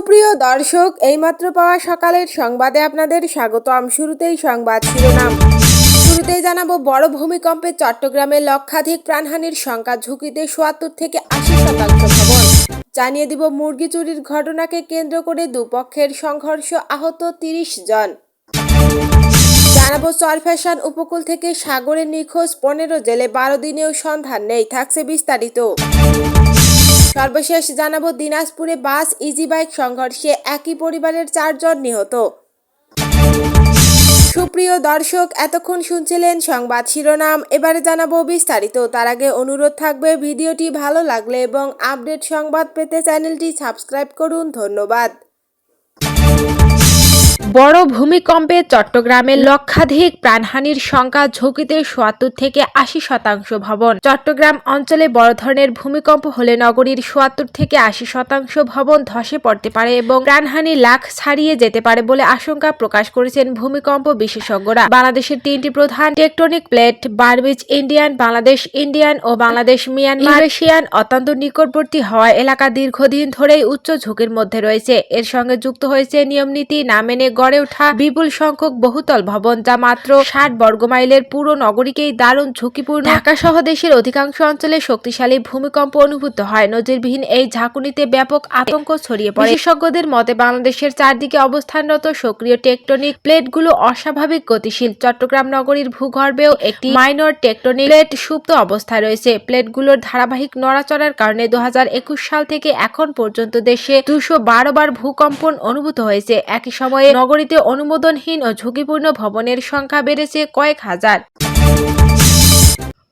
দর্শক, এইমাত্র পাওয়া সকালের সংবাদে আপনাদের স্বাগতম। শুরুতেই সংবাদ শিরোনাম। শুরুতেই জানাব, বড় ভূমিকম্পে চট্টগ্রামে লক্ষাধিক প্রাণহানির সংখ্যা ঝুঁকিতে সোয়াত্তর থেকে আশি শতাংশ ভবন। জানিয়ে দিব, মুরগি চুরির ঘটনাকে কেন্দ্র করে দুপক্ষের সংঘর্ষ আহত তিরিশ জন। জানাব চরফ্যাশন উপকূল থেকে সাগরে নিখোঁজ পনেরো জেলে বারো দিনেও সন্ধান নেই, থাকছে বিস্তারিত। সর্বশেষ জানাব দিনাজপুরে বাস ইজি বাইক সংঘর্ষে একই পরিবারের চারজন নিহত। সুপ্রিয় দর্শক, এতক্ষণ শুনছিলেন সংবাদ শিরোনাম। এবারে জানাব বিস্তারিত। তার আগে অনুরোধ থাকবে, ভিডিওটি ভালো লাগলে এবং আপডেট সংবাদ পেতে চ্যানেলটি সাবস্ক্রাইব করুন। ধন্যবাদ। বড় ভূমিকম্পে চট্টগ্রামে লক্ষাধিক প্রাণহানির সংখ্যা ঝুঁকিতে সোয়াত্তর থেকে আশি শতাংশ ভবন। চট্টগ্রাম অঞ্চলে বড় ধরনের ভূমিকম্প হলে নগরীর সোয়াত্তর থেকে আশি শতাংশ ভবন ধসে পড়তে পারে এবং প্রাণহানি লাখ ছাড়িয়ে যেতে পারে বলে আশঙ্কা প্রকাশ করেছেন ভূমিকম্প বিশেষজ্ঞরা। বাংলাদেশের তিনটি প্রধান tectonic plate Burmese Indian, Bangladesh Indian ও বাংলাদেশ মিয়ানমার এশিয়ান অত্যন্ত নিকটবর্তী হওয়া এলাকা দীর্ঘদিন ধরেই উচ্চ ঝুঁকির মধ্যে রয়েছে। এর সঙ্গে যুক্ত হয়েছে নিয়মনীতি না মেনে গড়ে ওঠা বিপুল সংখ্যক বহুতল ভবন, যা মাত্র ষাট বর্গমাইলের পুরো নগরীকেই দারুণ ঝুঁকিপূর্ণ। ঢাকা সহ দেশের অধিকাংশ অঞ্চলে শক্তিশালী ভূমিকম্প অনুভূত হয়। নজিরবিহীন এই ঝাঁকুনিতে ব্যাপক আতঙ্ক ছড়িয়ে পড়ে। বিশেষজ্ঞদের মতে, বাংলাদেশের চারদিকে অবস্থানরত সক্রিয় টেকটনিক প্লেটগুলো অস্বাভাবিক গতিশীল। চট্টগ্রাম নগরীর ভূগর্ভেও একটি মাইনর টেকটনিক প্লেট সুপ্ত অবস্থায় রয়েছে। প্লেটগুলোর ধারাবাহিক নড়াচড়ার কারণে দু হাজার একুশ সাল থেকে এখন পর্যন্ত দেশে দুশো বারো বার ভূকম্পন অনুভূত হয়েছে। একই সময়ে নগরীতে অনুমোদনহীন ও ঝুঁকিপূর্ণ ভবনের সংখ্যা বেড়েছে কয়েক হাজার।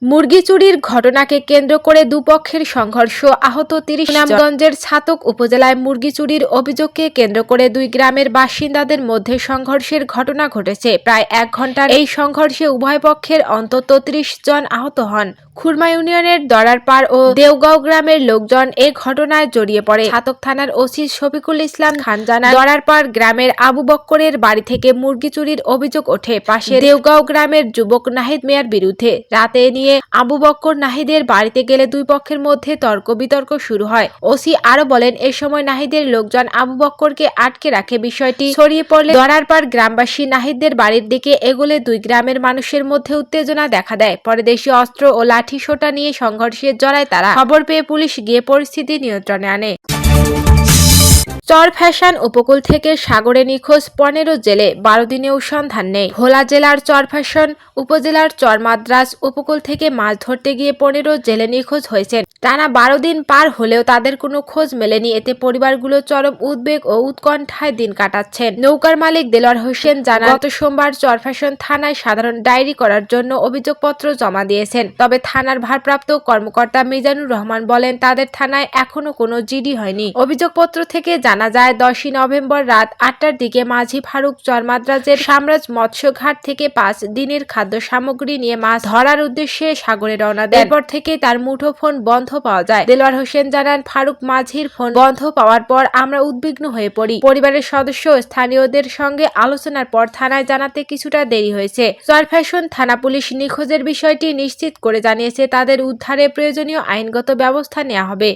মুরগি চুরির ঘটনাকে কেন্দ্র করে দুপক্ষের সংঘর্ষ, আহত তিরিশ নামগঞ্জের ছাতক উপজেলায় মুরগি চুরির অভিযোগকে কেন্দ্র করে দুই গ্রামের বাসিন্দাদের মধ্যে সংঘর্ষের ঘটনা ঘটেছে। প্রায় এক ঘণ্টার এই সংঘর্ষে উভয় পক্ষের অন্তত ত্রিশ জন আহত হন। খুরমা ইউনিয়নের দরারপাড় ও দেওগাঁও গ্রামের লোকজন এ ঘটনায় জড়িয়ে পড়ে। ছাতক থানার ওসি শফিকুল ইসলাম খান জানান, দরারপাড় গ্রামের আবু বক্করের বাড়ি থেকে মুরগি চুরির অভিযোগ ওঠে। পাশে দেওগাঁও গ্রামের যুবক নাহিদ মিয়ার বিরুদ্ধে রাতে নিয়ে আবু বক্কর নাহিদের বাড়িতে গেলে দুই পক্ষের মধ্যে তর্ক বিতর্ক শুরু হয়। ওসি আরও বলেন, এ সময় নাহিদের লোকজন আবু বক্করকে আটকে রাখে বিষয়টি। ছড়িয়ে পড়লে দরারপাড় গ্রামবাসী নাহিদদের বাড়ির দিকে এগোলে দুই গ্রামের মানুষের মধ্যে উত্তেজনা দেখা দেয়। পরে দেশীয় অস্ত্র ও লাঠি সোটা নিয়ে সংঘর্ষে জড়ায় তারা। খবর পেয়ে পুলিশ গিয়ে পরিস্থিতি নিয়ন্ত্রণে আনে। চর ফ্যাশন উপকূল থেকে সাগরে নিখোঁজ পনেরো জেলে বারো দিনেও সন্ধান নেই। ভোলা জেলার চর ফ্যাশন উপজেলার চর মাদ্রাস উপকূল থেকে মাছ ধরতে গিয়ে পনেরো জেলে নিখোঁজ হয়েছেন। টানা বারো দিন পার হলেও তাদের কোনো খোঁজ মেলেনি। এতে পরিবারগুলো চরম উদ্বেগ ও উৎকণ্ঠায় দিন কাটাচ্ছেন। নৌকার মালিক দেলোয়ার হোসেন জানান, গত সোমবার চরফ্যাশন থানায় সাধারণ ডায়েরি করার জন্য অভিযোগপত্র জমা দিয়েছেন। তবে থানার ভারপ্রাপ্ত কর্মকর্তা মিজানুর রহমান বলেন, তাদের থানায় এখনও কোনো জিডি হয়নি। অভিযোগপত্র থেকে জানা যায়, দশই নভেম্বর রাত আটটার দিকে মাঝি ফারুক চরমাদ্রাজের সাম্রাজ মৎস্য ঘাট থেকে পাঁচ দিনের খাদ্য সামগ্রী নিয়ে মাছ ধরার উদ্দেশ্যে সাগরে রওনা দেন। এরপর থেকে তার মুঠো ফোন বন্ধ পাওয়া যায়। দেলোয়ার হোসেন জানান, ফারুক মাঝির ফোন বন্ধ পাওয়ার পর আমরা উদ্বিগ্ন হয়ে পড়ি। পরিবারের সদস্য স্থানীয়দের সঙ্গে আলোচনার পর থানায় জানাতে কিছুটা দেরি হয়েছে। চরফ্যাশন থানা পুলিশ নিখোঁজের বিষয়টি নিশ্চিত করে জানিয়েছে, তাদের উদ্ধারে প্রয়োজনীয় আইনগত ব্যবস্থা নেওয়া হবে।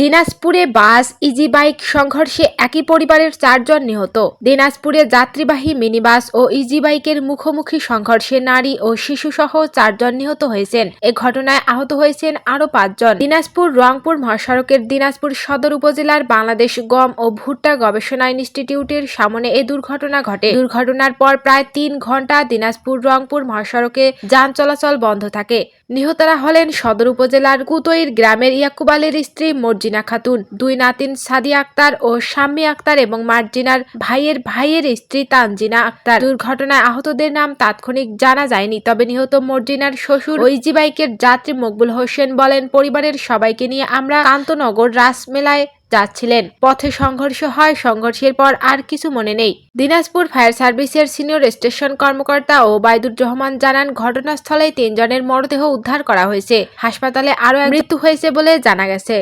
দিনাজপুরে বাস, ইজি বাইক সংঘর্ষে একই পরিবারের চারজন নিহত। দিনাজপুরে যাত্রীবাহী মিনিবাস ও ইজি বাইকের মুখোমুখি সংঘর্ষে নারী ও শিশুসহ চারজন নিহত হয়েছেন। এ ঘটনায় আহত হয়েছেন আরও পাঁচজন। দিনাজপুর রংপুর মহাসড়কের দিনাজপুর সদর উপজেলার বাংলাদেশ গম ও ভুট্টা গবেষণা ইনস্টিটিউটের সামনে এ দুর্ঘটনা ঘটে। দুর্ঘটনার পর প্রায় তিন ঘণ্টা দিনাজপুর রংপুর মহাসড়কে যান চলাচল বন্ধ থাকে। নিহতরা হলেন সদর উপজেলার কুতইর গ্রামের ইয়াকুব আলীর স্ত্রী মর্জিনা খাতুন, দুই নাতিন সাদি আক্তার ও শাম্মী আক্তার এবং মার্জিনার ভাইয়ের ভাইয়ের স্ত্রী তানজিনা আক্তার। দুর্ঘটনায় আহতদের নাম তাৎক্ষণিক জানা যায়নি, তবে নিহত মর্জিনার শ্বশুর ওইজি বাইকের যাত্রী মকবুল হোসেন বলেন, পরিবারের সবাইকে নিয়ে আমরা কান্তনগর রাসমেলায় যাচ্ছিলেন। পথে সংঘর্ষ হয়, সংঘর্ষের পর আর কিছু মনে নেই। দিনাজপুর ফায়ার সার্ভিসের সিনিয়র স্টেশন কর্মকর্তা ও বাইদুর রহমান জানান ঘটনাস্থলে তিনজনের মরদেহ উদ্ধার করা হয়েছে। হাসপাতালে আরও মৃত্যু হয়েছে বলে জানা গেছে।